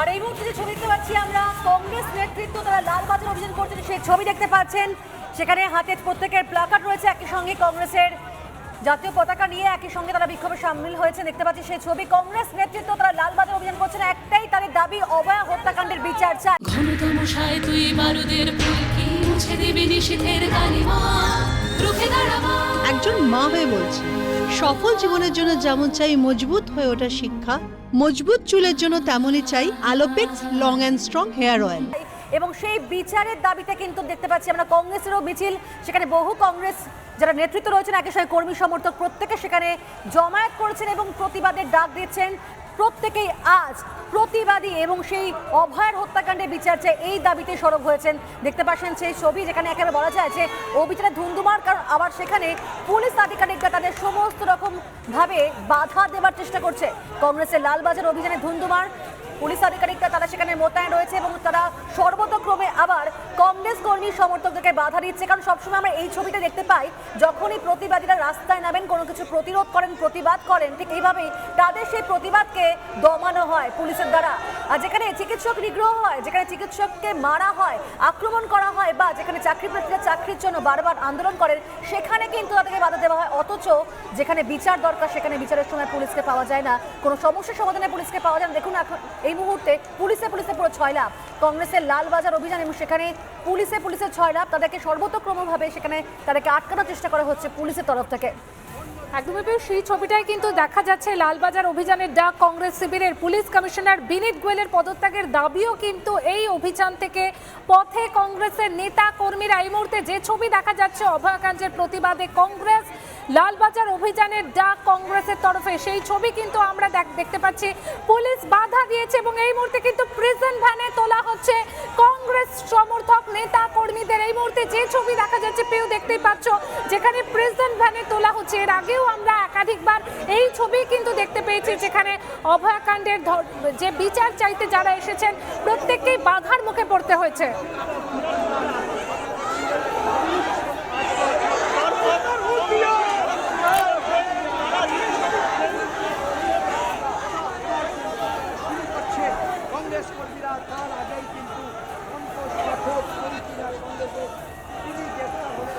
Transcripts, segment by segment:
আর এই মুহূর্তে যে ছবি দেখতে পাচ্ছি আমরা, কংগ্রেস নেতৃত্ব তারা লালবাজার অভিযান করছেন, সেই ছবি দেখতে পাচ্ছেন। সেখানে হাতে প্রত্যেকের প্লাকার্ড রয়েছে, একই সঙ্গে কংগ্রেসের জাতীয় পতাকা নিয়ে একই সঙ্গে তারা বিক্ষোভে সামিল হয়েছে। দেখতে পাচ্ছি সেই ছবি, কংগ্রেস নেতৃত্ব তারা লালবাজার অভিযান করছেন, একটাই তাদের দাবি, অভয়া হত্যাকাণ্ডের বিচার চায় ঘনতম তুই বারুদের মুছে দিবি নিষেধের কালিমা। একজন মা হয়ে বলছি, সফল জীবনের জন্য যেমন চাই মজবুত হয়ে ওঠা শিক্ষা, মজবুত চুলের জন্য তেমনই চাই Alopex long and strong hair oil. এবং সেই বিচারের দাবিতে কিন্তু দেখতে পাচ্ছি আমরা কংগ্রেসেরও মিছিল, সেখানে বহু কংগ্রেস যারা নেতৃত্ব রয়েছেন, একই সঙ্গে কর্মী সমর্থক প্রত্যেকে সেখানে জমায়েত করেছেন এবং প্রতিবাদের ডাক দিচ্ছেন। প্রত্যেকেই আজ প্রতিবাদী এবং সেই অভয়ের হত্যাকাণ্ডে বিচার চায় এই দাবিতে সরব হয়েছেন। দেখতে পাচ্ছেন সেই ছবি যেখানে একেবারে বলা যায় যে অভিযানে ধুন্ধুমার কারণ, আবার সেখানে পুলিশ আধিকারিকরা তাদের সমস্ত রকমভাবে বাধা দেবার চেষ্টা করছে। কংগ্রেসের লালবাজার অভিযানে ধুন্ধুমার পুলিশ আধিকারিকরা তারা সেখানে মোতায়েন রয়েছে এবং তারা সর্বতক্রমে আবার কংগ্রেস কর্মী সমর্থকদেরকে বাধা দিচ্ছে। কারণ সবসময় আমরা এই ছবিটা দেখতে পাই, যখনই প্রতিবাদীরা রাস্তায় নামেন, কোনো কিছু প্রতিরোধ করেন, প্রতিবাদ করেন, ঠিক এইভাবেই তাদের সেই প্রতিবাদকে দমানো হয় পুলিশের দ্বারা। আর যেখানে চিকিৎসক নিগ্রহ হয়, যেখানে চিকিৎসককে মারা হয়, আক্রমণ করা হয় বা যেখানে চাকরি প্রার্থীরা চাকরির জন্য বারবার আন্দোলন করেন, সেখানে কিন্তু তাদেরকে বাধা দেওয়া হয়। অথচ যেখানে বিচার দরকার, সেখানে বিচারের সময় পুলিশকে পাওয়া যায় না। কোনো সমস্যার সমাধানে পুলিশকে পাওয়া যায় না। দেখুন, এখন এই মুহূর্তে পুলিশে পুলিশে পুরো ছয় লাভ কংগ্রেসের লালবাজার অভিযান এবং সেখানে পুলিশে পুলিশের ছয় লাভ তাদেরকে সর্বতক্রমভাবে সেখানে তাদেরকে আটকানোর চেষ্টা করা হচ্ছে পুলিশের তরফ থেকে। একদমই সেই ছবিটাই কিন্তু দেখা যাচ্ছে লালবাজার অভিযানের ডাক কংগ্রেস শিবিরের পুলিশ কমিশনার বিনীত গোয়েলের পদত্যাগের দাবিও কিন্তু এই অভিযান থেকে পথে কংগ্রেসের নেতা কর্মীরা। এই মুহূর্তে যে ছবি দেখা যাচ্ছে, অভয়াকাণ্ডের প্রতিবাদে কংগ্রেস লালবাজার অভিযানের ডাক কংগ্রেসের তরফে। সেই ছবি কিন্তু আমরা দেখ- দেখতে পাচ্ছি। পুলিশ বাধা দিয়েছে এবং এই মুহূর্তে কিন্তু প্রিজন ভ্যানে তোলা হচ্ছে কংগ্রেস সমর্থক, নেতা কর্মীদের। এই মুহূর্তে যে ছবি দেখা যাচ্ছে পেয়েও দেখতেই পাচ্ছ, যেখানে প্রিজন ভ্যানে তোলা হচ্ছে। এর আগেও আমরা একাধিকবার এই ছবি কিন্তু দেখতে পেয়েছি, যেখানে অভয়াকাণ্ডের যে বিচার চাইতে যারা এসেছেন, প্রত্যেককেই বাধার মুখে পড়তে হয়েছে করছে কংগ্রেস কর্মীরা তার আগেই কিন্তু সন্তোষ পাঠক কর্মীরা কংগ্রেসে তিনি গ্রেফতার হলে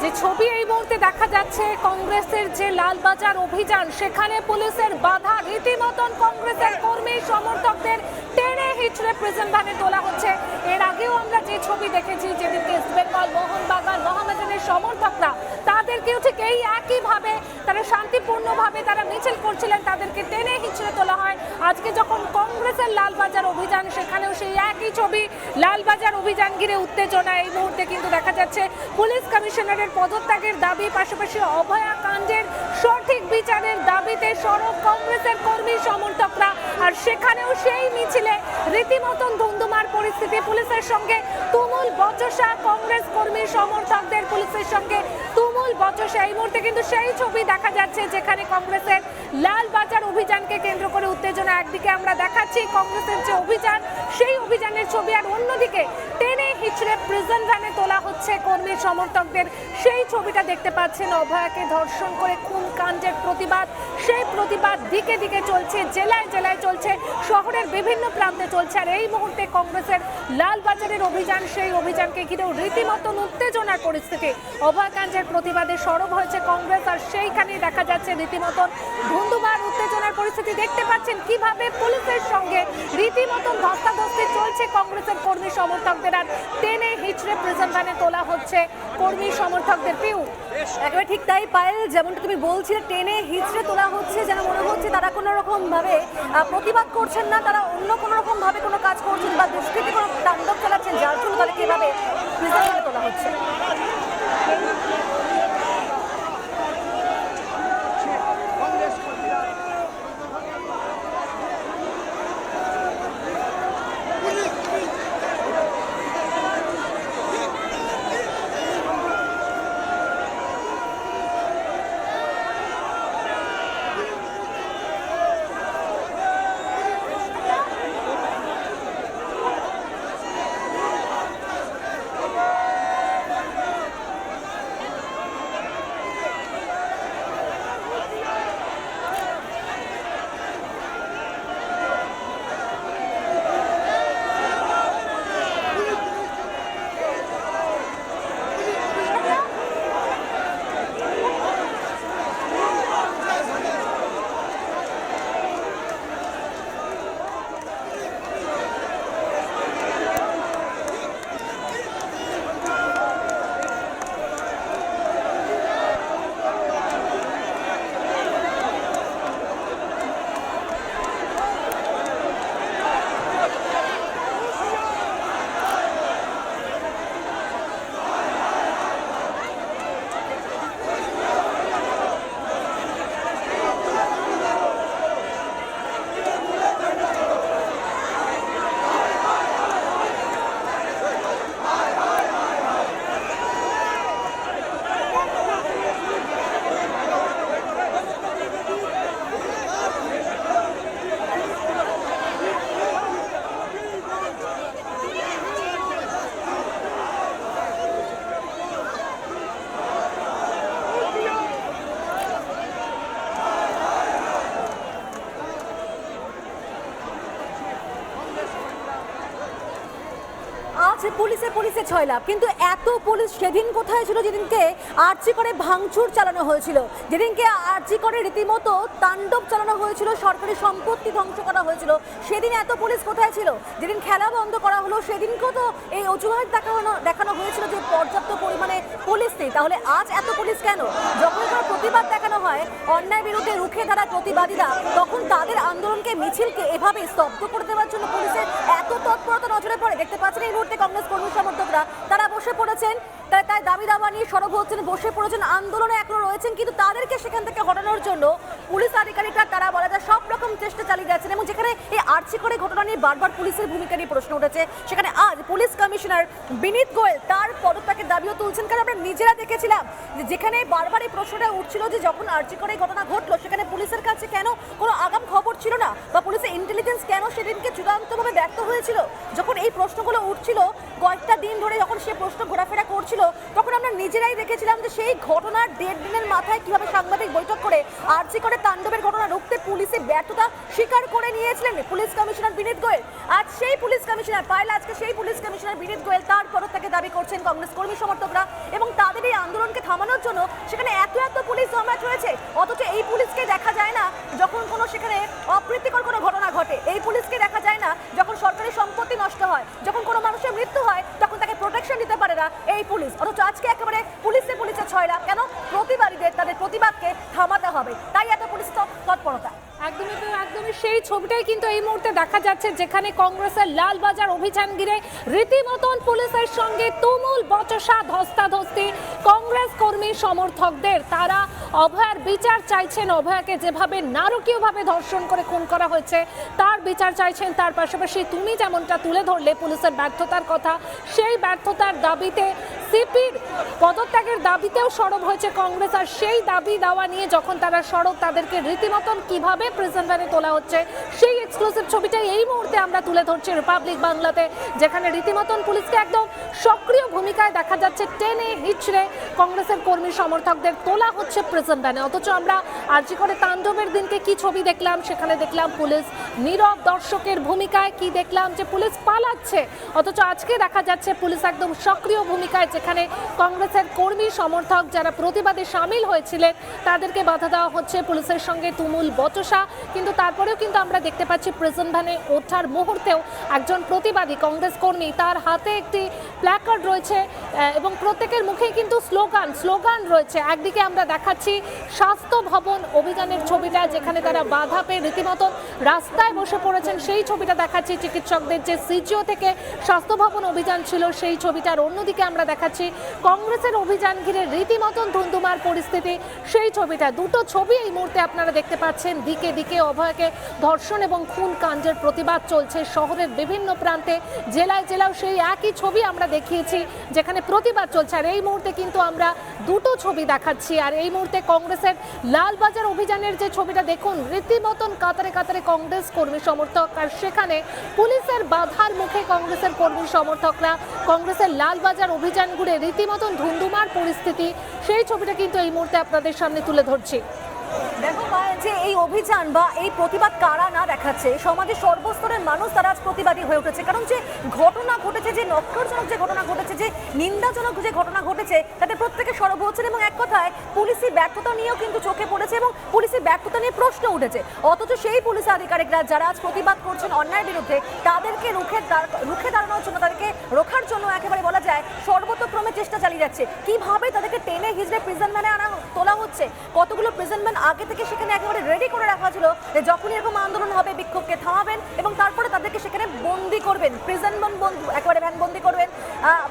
যে ছবি এই মুহূর্তে দেখা যাচ্ছে কংগ্রেসের যে লালবাজার অভিযান, সেখানে পুলিশের বাধা। রীতিমতন কংগ্রেসের কর্মী, সমর্থকদের টেনে হিচড়ে প্রিজন ভ্যানে তোলা হচ্ছে। এর আগেও আমরা যে ছবি দেখেছি, যেদিনকে ইস্ট বেঙ্গল মোহনবাগান, মোহামেডানের সমর্থকরা, তাদেরকেও এই একইভাবে তারা শান্তিপূর্ণভাবে তারা মিছিল করছিলেন, তাদেরকে টেনে হিচড়ে তোলা হয়। আজকে যখন কংগ্রেসের লালবাজার অভিযান, সেখানেও সেই একই ছবি, লালবাজার অভিযান ঘিরে উত্তেজনা। এই মুহূর্তে কিন্তু দেখা যাচ্ছে পুলিশ কমিশনারের পদত্যাগের দাবি, পাশাপাশি অভয়া কাণ্ডের সঠিক বিচারের দাবিতে সরব কংগ্রেসের কর্মী সমর্থকরা। আর সেখানেও সেই মিছিলে রীতিমতন ধুন্ধুমার পরিস্থিতি। পুলিশের সঙ্গে তুমুল বচসা কংগ্রেস কর্মী সমর্থকদের পুলিশের সঙ্গে তুমুল বচসা এই মুহূর্তে কিন্তু সেই ছবি দেখা যাচ্ছে যেখানে কংগ্রেসের লাল বাজার অভিযানকে কেন্দ্র করে উত্তেজনা। একদিকে আমরা দেখাচ্ছি কংগ্রেসের যে অভিযান, সেই অভিযানের ছবি, আর অন্যদিকে টেনে হিচড়ে প্রিজন ভ্যানে তোলা হচ্ছে কর্মী সমর্থকদের। সেই ছবিটা দেখতে পাচ্ছেন অভয়াকে ধর্ষণ করে খুন কাণ্ডের প্রতিবাদ। সেই প্রতিবাদ দিকে দিকে চলছে, জেলায় জেলায় চলছে, শহরের বিভিন্ন প্রান্তে চলছে। আর এই মুহূর্তে কংগ্রেসের লালবাজারের অভিযান, সেই অভিযানকে ঘিরেও রীতিমতন উত্তেজনার পরিস্থিতি। অভয়াকাণ্ডের প্রতিবাদে সরব হয়েছে কংগ্রেস, আর সেইখানেই দেখা যাচ্ছে রীতিমতন ধুন্ধুমার উত্তেজনার পরিস্থিতি। দেখতে পাচ্ছেন কীভাবে পুলিশের সঙ্গে রীতিমতন ধস্তাধস্তি চলছে কংগ্রেসের কর্মী সমর্থকদের। আর টেনে হিচড়ে প্রিজন ভ্যানে তোলা হচ্ছে কর্মী সমর্থকদের পিউ একেবারে ঠিক তাই পায়েল যেমনটা তুমি বলছিলে টেনে হিচড়ে তোলা হচ্ছে যেন মনে হচ্ছে তারা কোনো রকম ভাবে আহ, প্রতিবাদ করছেন না তারা অন্য কোনো রকম ভাবে কোনো কাজ করছেন বা দুষ্কৃতি কোনো তাণ্ডব চালাচ্ছেন যার জন্য তাদেরকে এভাবে প্রিজন ভ্যানে তোলা হচ্ছে। আজ পুলিশে পুলিশে ছয় লাভ কিন্তু এত পুলিশ সেদিন কোথায় ছিল যেদিনকে আর্জি করে ভাঙচুর চালানো হয়েছিল? যেদিনকে আর্জি করে রীতিমতো তাণ্ডব চালানো হয়েছিল, সরকারি সম্পত্তি ধ্বংস করা হয়েছিল, সেদিন এত পুলিশ কোথায় ছিল? যেদিন খেলা বন্ধ করা হলো সেদিনকেও তো এই অজুহাত দেখানো দেখানো হয়েছিল যে পর্যাপ্ত পরিমাণে পুলিশ নেই। তাহলে আজ এত পুলিশ কেন? যখন কোনো প্রতিবাদ দেখানো হয় অন্যায় বিরুদ্ধে রুখে দাঁড়া প্রতিবাদীরা, তখন তাদের আন্দোলনকে, মিছিলকে এভাবে স্তব্ধ করে দেওয়ার জন্য পুলিশের এত তৎপরতা নজরে পড়ে। দেখতে পাচ্ছেন এই মুহূর্তে কংগ্রেস কর্মী সমর্থকরা তারা বসে পড়েছেন। তাই তাই দাবি দাবা নিয়ে সরব হচ্ছেন, বসে পড়েছেন, আন্দোলনে এখনও রয়েছেন, কিন্তু তাদেরকে সেখান থেকে হটানোর জন্য পুলিশ আধিকারিকরা, তারা বলা যায় সব রকম চেষ্টা চালিয়ে যাচ্ছেন এবং যেখানে এই আর্চি করে ঘটনা নিয়ে বারবার পুলিশের ভূমিকা নিয়ে প্রশ্ন উঠেছে, সেখানে আজ পুলিশ কমিশনার বিনীত গোয়েল তার পদত্যাগের দাবিও তুলছেন। কারণ আমরা নিজেরা দেখেছিলাম যে যেখানে বারবার এই প্রশ্নটা উঠছিল যে যখন আর্চি করে ঘটনা ঘটলো, সেখানে পুলিশের কাছে কেন কোনো আগাম খবর ছিল না? বা পুলিশের ইন্টেলিজেন্স কেন সেদিনকে চূড়ান্তভাবে ব্যর্থ হয়েছিল? যখন এই প্রশ্নগুলো উঠছিল কয়েকটা দিন ধরে যখন সে প্রশ্ন ঘোরাফেরা করছিল, তখন আমরা নিজেরাই দেখেছিলাম যে সেই ঘটনার দেড় দিনের মাথায় কীভাবে সাংবাদিক বৈঠক করে আর্জি করে তাণ্ডবের ঘটনা রুখতে পুলিশের ব্যর্থতা স্বীকার করে নিয়েছিলেন পুলিশ কমিশনার বিনীত গোয়েল। আজ সেই পুলিশ কমিশনার পাইলে আজকে সেই পুলিশ কমিশনার বিনীত গোয়েল তার পদত্যাগে দাবি করছেন কংগ্রেস কর্মী সমর্থকরা এবং তাদের এই আন্দোলনকে থামানোর জন্য সেখানে এত এত পুলিশ জমায়েত রয়েছে অথচ এই পুলিশকে দেখা যায় না যখন কোনো সেখানে অপ্রীতিকর কোনো ঘটনা ঘটে এই পুলিশকে দেখা যায় না যখন সরকারি সম্পত্তি নষ্ট হয় যখন কোনো মানুষের মৃত্যু হয় তখন তাকে প্রোটেকশন দিতে পারে না এই পুলিশ অথচ আজকে একেবারে পুলিশে পুলিশে ছয় লাভ কেন প্রতিবাদীদের তাদের প্রতিবাদকে থামাতে হবে তাই এত পুলিশ তৎ- তৎপরতা একদমই তো একদমই সেই ছবিটাই কিন্তু এই মুহূর্তে দেখা যাচ্ছে, যেখানে কংগ্রেসের লালবাজার অভিযান ঘিরে রীতিমতন পুলিশের সঙ্গে তুমুল বচসা, ধস্তাধস্তি। কংগ্রেস কর্মী, সমর্থকদের, তারা অভয়ার বিচার চাইছেন। অভয়াকে যেভাবে নারকীয়ভাবে ধর্ষণ করে খুন করা হয়েছে, তার বিচার চাইছেন। তার পাশাপাশি তুমি যেমনটা তুলে ধরলে পুলিশের ব্যর্থতার কথা, সেই ব্যর্থতার দাবিতে সিপির পদত্যাগের দাবিতেও সরব হয়েছে কংগ্রেস, আর সেই দাবি দাওয়া নিয়ে যখন তারা সরব, তাদেরকে রীতিমতন কীভাবে প্রেজেন্ট ভ্যানে তোলা হচ্ছে, সেই এক্সক্লুসিভ ছবিটাই এই মুহূর্তে আমরা তুলে ধরছি রিপাবলিক বাংলাতে, যেখানে রীতিমতন পুলিশকে একদম সক্রিয় ভূমিকায় দেখা যাচ্ছে টেনে হিচড়ে কংগ্রেসের কর্মী সমর্থকদের তোলা হচ্ছে প্রেজেন্ট ভ্যানে অথচ আমরা আর্জি করে তাণ্ডবের দিনকে কি ছবি দেখলাম, সেখানে দেখলাম পুলিশ নীরব দর্শকের ভূমিকায় কি দেখলাম যে পুলিশ পালাচ্ছে, অথচ আজকে দেখা যাচ্ছে পুলিশ একদম সক্রিয় ভূমিকায় যেখানে কংগ্রেসের কর্মী, সমর্থক যারা প্রতিবাদে সামিল হয়েছিলেন, তাদেরকে বাধা দেওয়া হচ্ছে। পুলিশের সঙ্গে তুমুল বচসা, কিন্তু তারপরেও কিন্তু আমরা দেখতে পাচ্ছি প্রেজেন্ট ভ্যানে ওঠার মুহূর্তেও একজন প্রতিবাদী কংগ্রেস কর্মী তার হাতে একটি প্ল্যাকার্ড রয়েছে এবং প্রত্যেকের মুখেই কিন্তু স্লোগান স্লোগান রয়েছে। একদিকে আমরা দেখাচ্ছি স্বাস্থ্য ভবন অভিযানের ছবিটা, যেখানে তারা বাধা পেয়ে রীতিমতন রাস্তায় বসে পড়েছেন। সেই ছবিটা দেখাচ্ছি চিকিৎসকদের যে সিজিও থেকে স্বাস্থ্য ভবন অভিযান ছিল, সেই ছবিটার অন্যদিকে আমরা দেখাচ্ছি কংগ্রেসের অভিযান ঘিরে রীতিমতন ধুন্ধুমার পরিস্থিতি। সেই ছবিটা, দুটো ছবি এই মুহূর্তে আপনারা দেখতে পাচ্ছেন। দিকে দিকে অভয়কে ধর্ষণ এবং খুন কাণ্ডের প্রতিবাদ চলছে। শহরের বিভিন্ন প্রান্তে, জেলায় জেলাও সেই একই ছবি আমরা দেখিয়েছি, যেখানে প্রতিবাদ চলছে। আর এই মুহূর্তে কিন্তু আমরা দুটো ছবি দেখাচ্ছি। আর এই মুহূর্তে কংগ্রেসের লালবাজার অভিযানের যে ছবিটা দেখুন, রীতিমতন কাতারে কাতারে কংগ্রেস কর্মী সমর্থক। আর সেখানে পুলিশের বাধার মুখে কংগ্রেসের কর্মী সমর্থকরা কংগ্রেসের লালবাজার অভিযান ঘুরে রীতিমতন ধুন্ধুমার পরিস্থিতি, সেই ছবিটা কিন্তু এই মুহূর্তে আপনাদের সামনে তুলে ধরছি। দেখো যে এই অভিযান বা এই প্রতিবাদ কারা না দেখাচ্ছে? সমাজের সর্বস্তরের মানুষ তারা আজ প্রতিবাদী হয়ে উঠেছে। কারণ যে ঘটনা ঘটেছে, যে নক্ষরজনক যে ঘটনা ঘটেছে, যে নিন্দাজনক যে ঘটনা ঘটেছে, তাতে প্রত্যেকে সরব হচ্ছেন এবং এক কথায় পুলিশি ব্যর্থতা নিয়েও কিন্তু চোখে পড়েছে এবং পুলিশি ব্যর্থতা নিয়ে প্রশ্ন উঠেছে। অথচ সেই পুলিশ আধিকারিকরা যারা আজ প্রতিবাদ করছেন অন্যায়ের বিরুদ্ধে, তাদেরকে রুখে রুখে দাঁড়ানোর জন্য, তাদেরকে রোখার জন্য একেবারে বলা যায় সর্বতোক্রমে চেষ্টা চালিয়ে যাচ্ছে। কীভাবে তাদেরকে টেনে হিজড়ে প্রিজন ম্যানে আনা তোলা হচ্ছে? কতগুলো প্রিজন ম্যান আগে থেকে সেখানে একেবারে রেডি করে রাখা ছিল যে যখনই এরকম আন্দোলন হবে, বিক্ষোভকে থামাবেন এবং তারপরে তাদেরকে সেখানে বন্দি করবেন। প্রিজন বন্ধু, একেবারে ভ্যান বন্দি করবেন।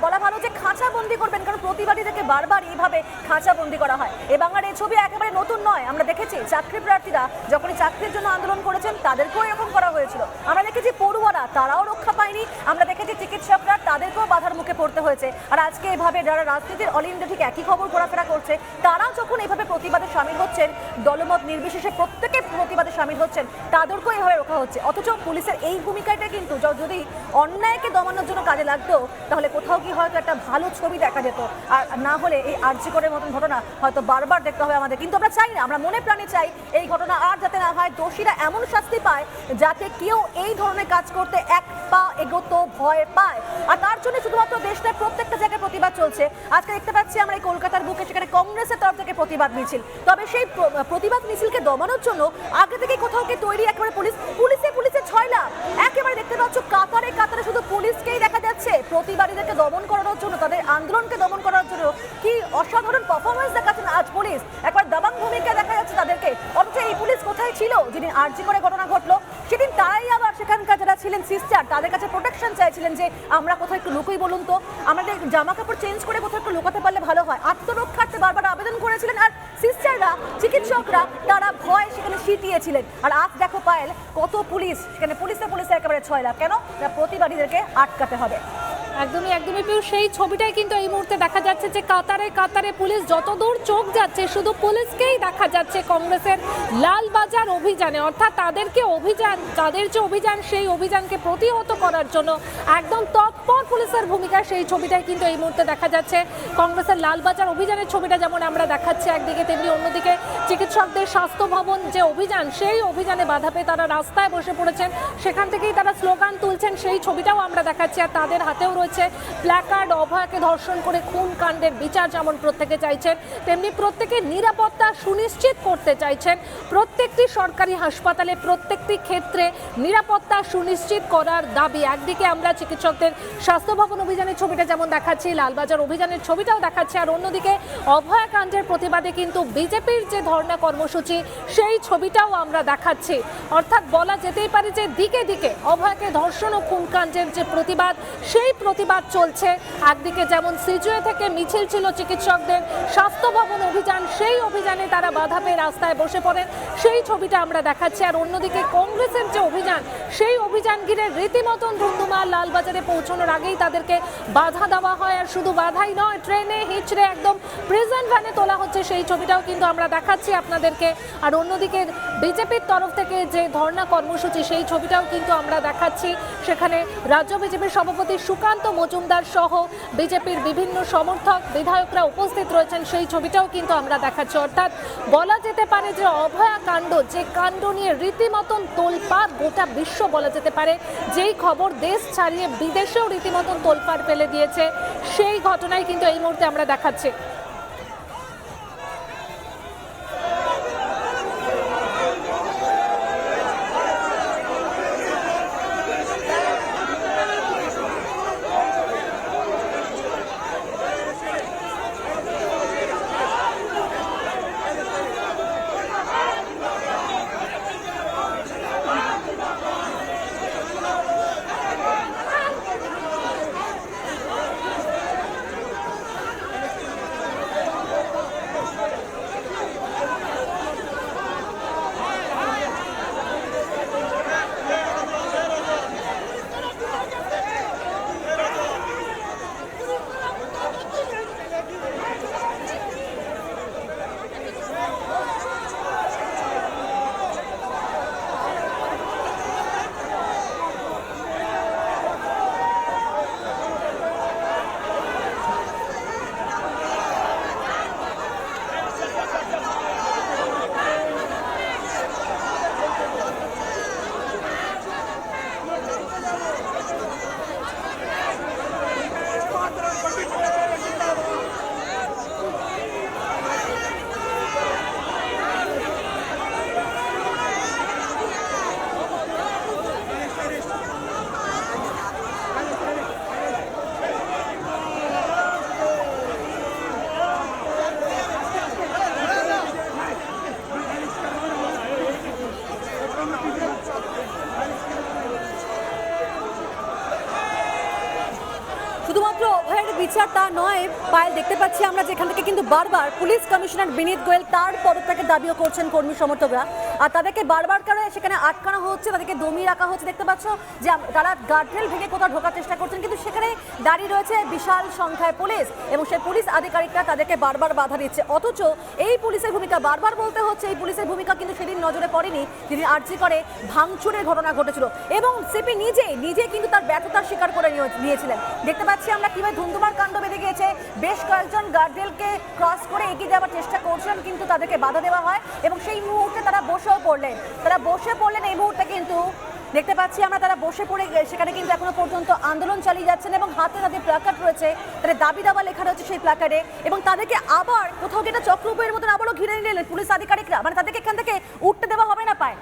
বলা ভালো যে খাঁচা বন্দি করবেন, কারণ প্রতিবাদীদেরকে বারবার এইভাবে খাঁচা বন্দি করা হয়। এ বাংলার এই ছবি একেবারে নতুন নয়। আমরা দেখেছি চাকরি প্রার্থীরা যখনই চাকরির জন্য আন্দোলন করেছেন, তাদেরকেও এরকম করা হয়েছিল। আমরা দেখেছি পড়ুয়ারা, তারাও রক্ষা পায়নি। আমরা দেখেছি চিকিৎসকরা, তাদেরকেও বাধার মুখে পড়তে হয়েছে। আর আজকে এভাবে যারা রাজনীতির অল ইন্ডিয়া ঠিক একই খবর ঘোরাফেরা করছে, তারাও যখন এভাবে প্রতিবাদে সামিল হচ্ছেন, দলমত নির্বিশেষে প্রত্যেকে প্রতিবাদে সামিল হচ্ছেন, তাদেরকেও এভাবে রক্ষা হচ্ছে। অথচ পুলিশের এই ভূমিকাটা কিন্তু যদি অন্যায়কে দমানোর জন্য কাজে লাগতো, তাহলে কোথাও কি হয়তো একটা ভালো ছবি দেখা যেত। আর না হলে এই আর্যিকরের মতন ঘটনা হয়তো বারবার দেখতে হবে আমাদের। কিন্তু আমরা চাই না, আমরা মনে প্রাণে চাই এই ঘটনা আর যাতে না হয়। দোষীরা এমন শাস্তি পায় যাতে কেউ এই ধরনের কাজ করতে এক পা এগোতো ভয় পায়। আর তার জন্য শুধুমাত্র দেশটার প্রত্যেকটা জায়গায় প্রতিবাদ চলছে। আজকে দেখতে পাচ্ছি আমরা এই কলকাতার বুকে, সেখানে কংগ্রেসের তরফ থেকে প্রতিবাদ মিছিল। তবে সেই প্রতিবাদ মিছিলকে দমানোর জন্য আগে থেকে কোথাও কি তৈরি একেবারে পুলিশ, পুলিশে পুলিশে ছয় একেবারে দেখতে পাচ্ছ কাতারে কাতারে শুধু পুলিশকেই দেখা যাচ্ছে। প্রতিবাদীদেরকে দমন করানোর জন্য, তাদের আন্দোলনকে দমন করার জন্য কি অসাধারণ পারফরমেন্স দেখাচ্ছেন আজ পুলিশ? একবার দাবাং ভূমিকা দেখা যাচ্ছে তাদেরকে। অথচ এই পুলিশ কোথায় ছিল? যেদিন আর্জি করে ঘটনা ঘটলো, সেদিন তারাই আবার সেখানকার যারা ছিলেন সিস্টার তাদের কাছে প্রোটেকশন চাইছিলেন যে আমরা কোথাও একটু লুকোই বলুন তো। আমাদের জামা কাপড় চেঞ্জ করে কোথাও একটু লুকাতে পারলে ভালো হয়। আত্মরক্ষার্থে বারবার আবেদন করেছিলেন আর সিস্টাররা চিকিৎসকরা, তারা ভয় সেখানে সিটিয়েছিলেন আর আজ পায়েল কত পুলিশ? সেখানে পুলিশে পুলিশে একেবারে ছয় লাখ কেন? প্রতিবাদীদেরকে আটকাতে হবে। একদমই একদমই পিউ সেই ছবিটাই কিন্তু এই মুহূর্তে দেখা যাচ্ছে যে কাতারে কাতারে পুলিশ যতদূর চোখ যাচ্ছে, শুধু পুলিশকেই দেখা যাচ্ছে কংগ্রেসের লালবাজার অভিযানে। অর্থাৎ তাদেরকে অভিযান, তাদের যে অভিযান, সেই অভিযানকে প্রতিহত করার জন্য একদম তৎপর পুলিশের ভূমিকা সেই ছবিটাই কিন্তু এই মুহূর্তে দেখা যাচ্ছে। কংগ্রেসের লালবাজার অভিযানের ছবিটা যেমন আমরা দেখাচ্ছি একদিকে, তেমনি অন্যদিকে চিকিৎসকদের স্বাস্থ্য ভবন যে অভিযান, সেই অভিযানে বাধা পেয়ে তারা রাস্তায় বসে পড়েছেন। সেখান থেকেই তারা স্লোগান তুলছেন, সেই ছবিটাও আমরা দেখাচ্ছি। আর তাদের হাতেও রয়েছে প্ল্যাকার্ড অভয়াকে ধর্ষণ করে খুন কাণ্ডের বিচার যেমন প্রত্যেকে চাইছেন, তেমনি প্রত্যেকে নিরাপত্তা সুনিশ্চিত করতে চাইছেন। প্রত্যেকটি সরকারি হাসপাতালে, প্রত্যেকটি ক্ষেত্রে নিরাপত্তা সুনিশ্চিত করার দাবি। একদিকে আমরা চিকিৎসকদের স্বাস্থ্য ভবন অভিযানের ছবিটা যেমন দেখাচ্ছি, লালবাজার অভিযানের ছবিটাও দেখাচ্ছি, আর অন্যদিকে অভয়াকাণ্ডের প্রতিবাদে কিন্তু বিজেপির যে ধর্ণা কর্মসূচি, সেই ছবিটাও আমরা দেখাচ্ছি। অর্থাৎ বলা যেতেই পারে যে দিকে দিকে অভয়াকে ধর্ষণ ও খুনকাণ্ডের যে প্রতিবাদ, সেই প্রতিবাদ চলছে। একদিকে যেমন সিজুয়ে থেকে মিছিল ছিল চিকিৎসকদের স্বাস্থ্য ভবন অভিযান, সেই অভিযানে তারা বাধা পেয়ে রাস্তায় বসে পড়েন। সেই ছবিটা আমরা দেখাচ্ছি। আর অন্যদিকে কংগ্রেসের যে অভিযান, সেই অভিযান ঘিরে রীতিমতন ধুন্ধুমার লালবাজারে পৌঁছানোর আগেই তাদেরকে বাধা দেওয়া হয়। আর শুধু বাধাই নয়, ট্রেনে হিচড়ে একদম প্রেজেন্ট ভ্যানে তোলা হচ্ছে সেই ছবিটাও কিন্তু আমরা দেখাচ্ছি আপনাদেরকে। আর অন্যদিকে বিজেপির তরফ থেকে যে ধর্ণা কর্মসূচি, সেই ছবিটাও কিন্তু আমরা দেখাচ্ছি। সেখানে রাজ্য বিজেপির সভাপতি সুকান্ত মজুমদার সহ বিজেপির বিভিন্ন সমর্থক, বিধায়করা উপস্থিত রয়েছেন। সেই ছবিটাও কিন্তু আমরা দেখাচ্ছি। অর্থাৎ বলা যেতে পারে যে অভয়া কাণ্ড, যে কাণ্ড নিয়ে রীতিমতন তোলপাড় গোটা বিশ্ব বলা যেতে পারে। যেই খবর দেশ ছাড়িয়ে বিদেশেও রীতিমতন তোলপাড় ফেলে দিয়েছে, সেই ঘটনাই কিন্তু এই মুহূর্তে আমরা দেখাচ্ছি। নয় পায়েল, দেখতে পাচ্ছি আমরা যেখান থেকে কিন্তু বারবার পুলিশ কমিশনার বিনীত গোয়েল তার পদত্যাগের দাবিও করছেন কর্মী সমর্থকরা। আর তাদেরকে বারবার করে সেখানে আটকানো হচ্ছে, তাদেরকে দমিয়ে রাখা হচ্ছে। দেখতে পাচ্ছ যে তারা গার্ডরেল ভেঙে কোথাও ঢোকার চেষ্টা করছেন, কিন্তু সেখানে দাঁড়িয়ে রয়েছে বিশাল সংখ্যায় পুলিশ এবং সেই পুলিশ আধিকারিকরা তাদেরকে বারবার বাধা দিচ্ছে। অথচ এই পুলিশের ভূমিকা বারবার বলতে হচ্ছে, এই পুলিশের ভূমিকা কিন্তু সেদিন নজরে পড়েনি। যেদিন আর্জি করে ভাঙচুরের ঘটনা ঘটেছিল এবং সিপি নিজে নিজে কিন্তু তার ব্যর্থতার স্বীকার করে নিয়ে- নিয়েছিলেন। দেখতে পাচ্ছি আমরা কীভাবে ধুন্ধুমার কাণ্ড বেঁধে গিয়েছে। বেশ কয়েকজন গার্ডরেলকে ক্রস করে এগিয়ে যাওয়ার চেষ্টা করছিলেন কিন্তু তাদেরকে বাধা দেওয়া হয় এবং সেই মুহূর্তে তারা বসে বসেও পড়লেন। তারা বসে পড়লেন এই মুহূর্তে কিন্তু। দেখতে পাচ্ছি আমরা তারা বসে পড়ে সেখানে কিন্তু এখনও পর্যন্ত আন্দোলন চালিয়ে যাচ্ছেন এবং হাতে তাদের প্লাকার্ড রয়েছে। তাদের দাবি দাবা লেখা রয়েছে সেই প্লাকার্ডে এবং তাদেরকে আবার কোথাও যেটা চক্রব্যের মতন আবারও ঘিরে নিলেন পুলিশ আধিকারিকরা। মানে তাদেরকে এখান থেকে উঠতে দেওয়া হবে না পায়।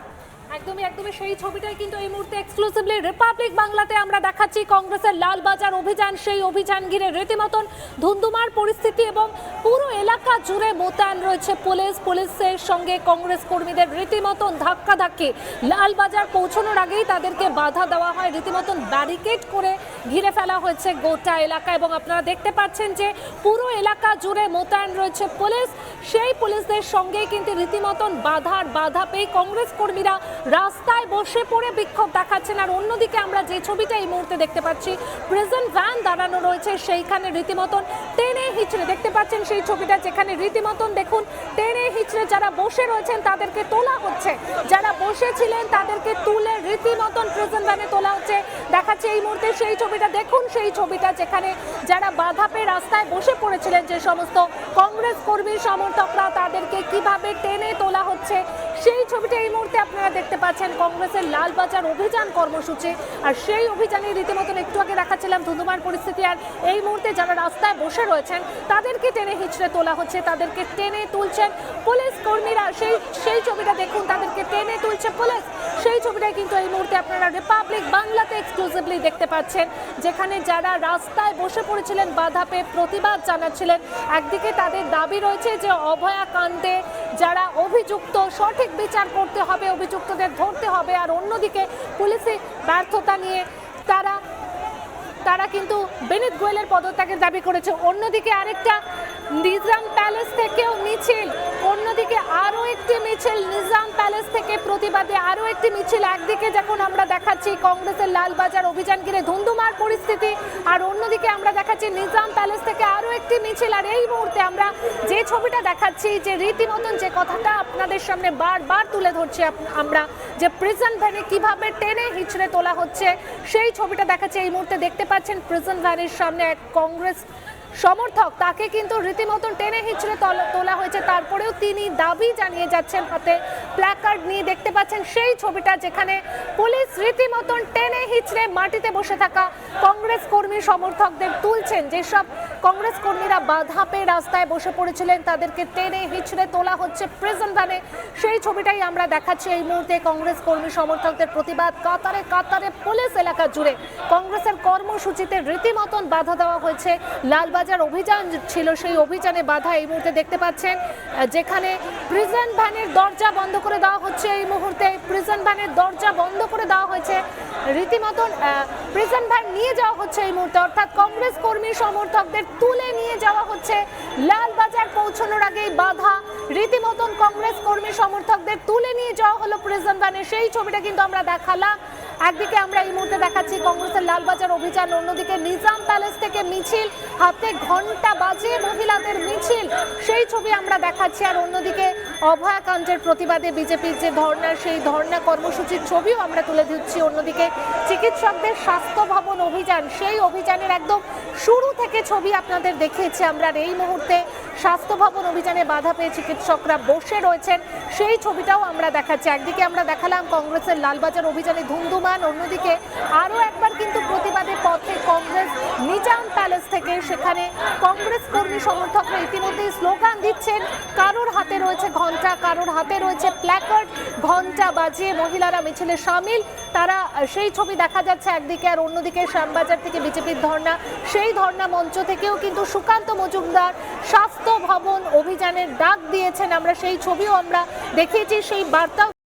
একদমই একদমই সেই ছবিটাই কিন্তু এই মুহূর্তে এক্সক্লুসিভলি রিপাবলিক বাংলাতে আমরা দেখাচ্ছি। কংগ্রেসের লালবাজার অভিযান, সেই অভিযান ঘিরে রীতিমতন ধুন্ধুমার পরিস্থিতি এবং পুরো এলাকা জুড়ে মোতায়েন রয়েছে পুলিশ। পুলিশের সঙ্গে কংগ্রেস কর্মীদের রীতিমতন ধাক্কাধাক্কি। লালবাজার পৌঁছানোর আগেই তাদেরকে বাধা দেওয়া হয়। রীতিমতন ব্যারিকেড করে ঘিরে ফেলা হয়েছে গোটা এলাকা এবং আপনারা দেখতে পাচ্ছেন যে পুরো এলাকা জুড়ে মোতায়েন রয়েছে পুলিশ। সেই পুলিশদের সঙ্গেই কিন্তু রীতিমতন বাধার বাধা পেয়ে কংগ্রেস কর্মীরা রাস্তায় বসে পড়ে বিক্ষোভ দেখাচ্ছেন, আর অন্যদিকে আমরা যে ছবিটা এই মুহূর্তে দেখতে পাচ্ছি প্রেজেন্ট ভ্যান দাঁড়ানো রয়েছে সেইখানে রীতিমতন টেনে হিচড়ে। দেখতে পাচ্ছেন সেই ছবিটা যেখানে রীতিমতন দেখুন, টেনে হিচড়ে যারা বসে রয়েছেন তাদেরকে তোলা হচ্ছে। যারা বসেছিলেন তাদেরকে তুলে রীতিমতন প্রেজেন্ট ভ্যানে তোলা হচ্ছে। দেখাচ্ছে এই মুহূর্তে সেই ছবিটা, দেখুন সেই ছবিটা যেখানে যারা বাধা পেয়ে রাস্তায় বসে পড়েছিলেন, যে সমস্ত কংগ্রেস কর্মী সমর্থকরা তাদেরকে কীভাবে টেনে তোলা হচ্ছে, সেই ছবিটা এই মুহূর্তে আপনারা দেখতে পাচ্ছেন কংগ্রেসের লালবাজার অভিযান কর্মসূচি। আর সেই অভিযানে রীতিমতন একটু আগে দেখাচ্ছিলাম ধুন্ধুমার পরিস্থিতি। আর এই মুহূর্তে যারা রাস্তায় বসে রয়েছেন, তাদেরকে টেনে হিচড়ে তোলা হচ্ছে, তাদেরকে টেনে তুলছেন পুলিশ কর্মীরা। সেই সেই ছবিটা দেখুন, তাদেরকে টেনে তুলছে পুলিশ। সেই ছবিটাই কিন্তু এই মুহূর্তে আপনারা রিপাবলিক বাংলাতে এক্সক্লুসিভলি দেখতে পাচ্ছেন, যেখানে যারা রাস্তায় বসে পড়েছিলেন, বাধা পেয়ে প্রতিবাদ জানাচ্ছিলেন। একদিকে তাদের দাবি রয়েছে যে অভয়া কাণ্ডে যারা অভিযুক্ত, সঠিক বিচার করতে হবে, অভিযুক্তদের ধরতে হবে, আর অন্যদিকে পুলিশি ব্যর্থতা নিয়ে তারা তারা কিন্তু বেনিত গোয়েলের পদত্যাগের দাবি করেছে। অন্যদিকে আরেকটা নিজাম প্যালেস থেকেও মিছিল। অন্যদিকে আরও একটি মিছিল, নিজাম প্যালেস থেকে প্রতিবাদে আরও একটি মিছিল। একদিকে যখন আমরা দেখাচ্ছি কংগ্রেসের লালবাজার অভিযান ঘিরে ধুন্ধুমার পরিস্থিতি, আর অন্যদিকে আমরা দেখাচ্ছি নিজাম প্যালেস থেকে আরও একটি মিছিল। আর এই মুহূর্তে আমরা যে ছবিটা দেখাচ্ছি, যে রীতিমতন যে কথাটা আপনাদের সামনে বারবার তুলে ধরছি আমরা, যে প্রিজন ভ্যানে কীভাবে টেনে হিচড়ে তোলা হচ্ছে, সেই ছবিটা দেখাচ্ছে। এই মুহূর্তে দেখতে পাচ্ছেন প্রিজন ভ্যানের সামনে এক কংগ্রেস সমর্থক, তাকে কিন্তু রীতিমতন টেনে হিচড়ে তল- হয়েছে। তারপরেও তিনি দাবি জানিয়ে যাচ্ছেন হাতে প্ল্যাকার্ড নিয়ে দেখতে পাচ্ছেন সেই ছবিটা যেখানে পুলিশ রীতিমতন টেনে হিচড়ে মাটিতে বসে থাকা কংগ্রেস কর্মী সমর্থকদের তুলছেন। যেসব কংগ্রেস কর্মীরা বাধা পেয়ে রাস্তায় বসে পড়েছিলেন, তাদেরকে টেনে হিচড়ে তোলা হচ্ছে প্রেজেন্ট ভ্যানে সেই ছবিটাই আমরা দেখাচ্ছি এই মুহূর্তে কংগ্রেস কর্মী সমর্থকদের প্রতিবাদ। কাতারে কাতারে পুলিশ এলাকা জুড়ে কংগ্রেসের কর্মসূচিতে রীতিমতন বাধা দেওয়া হয়েছে। লালবাজার অভিযান ছিল, সেই অভিযানে বাধা এই মুহূর্তে দেখতে পাচ্ছেন যেখানে প্রিজন ভ্যানের দরজা বন্ধ করে দেওয়া হচ্ছে এই মুহূর্তে। প্রিজন ভ্যানের দরজা বন্ধ করে দেওয়া হয়েছে। রীতিমতন প্রিজন ভ্যান নিয়ে যাওয়া হচ্ছে এই মুহূর্তে। অর্থাৎ কংগ্রেস কর্মী সমর্থকদের তুলে নিয়ে যাওয়া হচ্ছে। লালবাজার পৌঁছানোর আগেই বাধা। রীতিমতন কংগ্রেস কর্মী সমর্থকদের তুলে নিয়ে যাওয়া হলো প্রিজন ভ্যানে সেই ছবিটা কিন্তু আমরা দেখালাম। একদিকে আমরা এই মুহূর্তে দেখাচ্ছি কংগ্রেসের লালবাজার অভিযান, অন্যদিকে নিজাম প্যালেস থেকে মিছিল। হাতে ঘণ্টা বাজে মহিলাদের মিছিল। ছবি আমরা দেখাচ্ছি আর অন্যদিকে অভয়াকাণ্ডের প্রতিবাদে বিজেপির যে ধর্নার, সেই ধর্না কর্মসূচির ছবিও আমরা তুলে দিচ্ছি অন্যদিকে চিকিৎসকদের স্বাস্থ্য ভবন অভিযান, সেই অভিযানের একদম শুরু থেকে ছবি আপনাদের দেখিয়েছি আমরা। এই মুহূর্তে স্বাস্থ্য ভবন অভিযানে বাধা পেয়ে চিকিৎসকরা বসে রয়েছেন। সেই ছবিটাও আমরা দেখাচ্ছি। একদিকে আমরা দেখালাম কংগ্রেসের লালবাজার অভিযানে ধুমধুমান অন্যদিকে আরও একবার কিন্তু প্রতিবাদে পথে কংগ্রেস নিজাম প্যালেস থেকে। সেখানে কংগ্রেস কর্মী সমর্থকরা ইতিমধ্যেই স্লোগান দিচ্ছেন, কারোর হাতে রয়েছে ঘণ্টা কারোর হাতে রয়েছে প্ল্যাকার্ড ঘণ্টা বাজিয়ে মহিলারা মিছিলে সামিল। তারা সেই ছবি দেখা যাচ্ছে একদিকে আর অন্যদিকে শ্যামবাজার থেকে বিজেপির ধর্ণা। সেই ধর্ণা মঞ্চ থেকেও কিন্তু সুকান্ত মজুমদার স্বাস্থ্য ভবন অভিযানের ডাক দিয়েছেন। আমরা সেই ছবিও আমরা দেখিয়েছি সেই বার্তাও